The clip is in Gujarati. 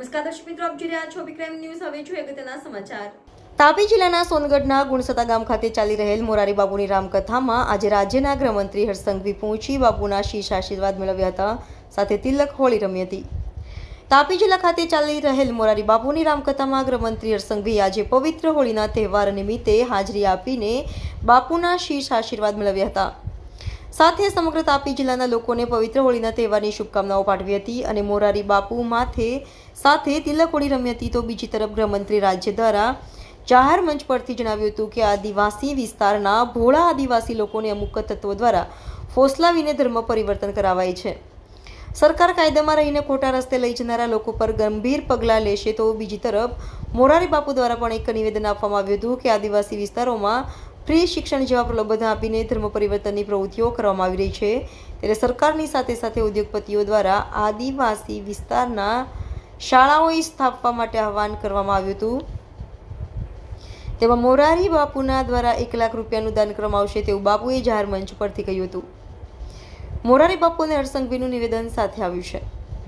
નમસ્કાર દર્શક મિત્રો, આપ જોઈ રહ્યા છો વિક્રમ ન્યૂઝ હવે જોઈએ અગત્યના સમાચાર. તાપી જિલ્લાના સોનગઢના ગુણસતા ગામ ખાતે ચાલી રહેલ મોરારી બાપુની રામકથામાં આજે રાજ્યના ગૃહમંત્રી હર્ષસંઘવી પહોંચી બાપુના શીશ આશીર્વાદ મેળવ્યા હતા. સાથે તિલક હોળી રમી હતી. તાપી જિલ્લા ખાતે ચાલી રહેલ મોરારી બાપુની રામકથામાં ગૃહમંત્રી હર્ષસંઘવી આજે પવિત્ર હોળીના તહેવાર નિમિત્તે હાજરી આપીને બાપુના શીશ આશીર્વાદ મેળવ્યા હતા. સાથે સમગ્ર તાપી જિલ્લાના લોકોને પવિત્ર હોળીના તહેવારની શુભકામનાઓ પાઠવી હતી અને મોરારી બાપુ માથે સાથે તિલક હોળી રમી હતી. તો બીજી તરફ ગૃહમંત્રી રાજ્ય દ્વારા જાહેર મંચ પરથી જણાવ્યું હતું કે આદિવાસી વિસ્તારના ભોળા આદિવાસી લોકોને અમુક તત્વો દ્વારા ફોસલાવીને ધર્મ પરિવર્તન કરાવાય છે. સરકાર કાયદામાં રહીને ખોટા રસ્તે લઈ જનારા લોકો પર ગંભીર પગલાં લેશે તો બીજી તરફ મોરારી બાપુ દ્વારા પણ એક નિવેદન આપવામાં આવ્યું હતું કે આદિવાસી વિસ્તારોમાં ફ્રી શિક્ષણ જેવા પ્રલોભન આપીને ધર્મ પરિવર્તનની પ્રવૃત્તિઓ કરવામાં આવી રહી છે. ત્યારે સરકારની સાથે સાથે ઉદ્યોગપતિઓ દ્વારા આદિવાસી વિસ્તારના શાળાઓ સ્થાપવા માટે આહવાન કરવામાં આવ્યું હતું. તેમાં મોરારી બાપુના દ્વારા એક લાખ રૂપિયાનું દાન કરવામાં આવશે તેવું બાપુએ જાહેર મંચ પરથી કહ્યું હતું. મોરારી બાપુ અને હર્ષસંઘવીનું નિવેદન સાથે આવ્યું છે.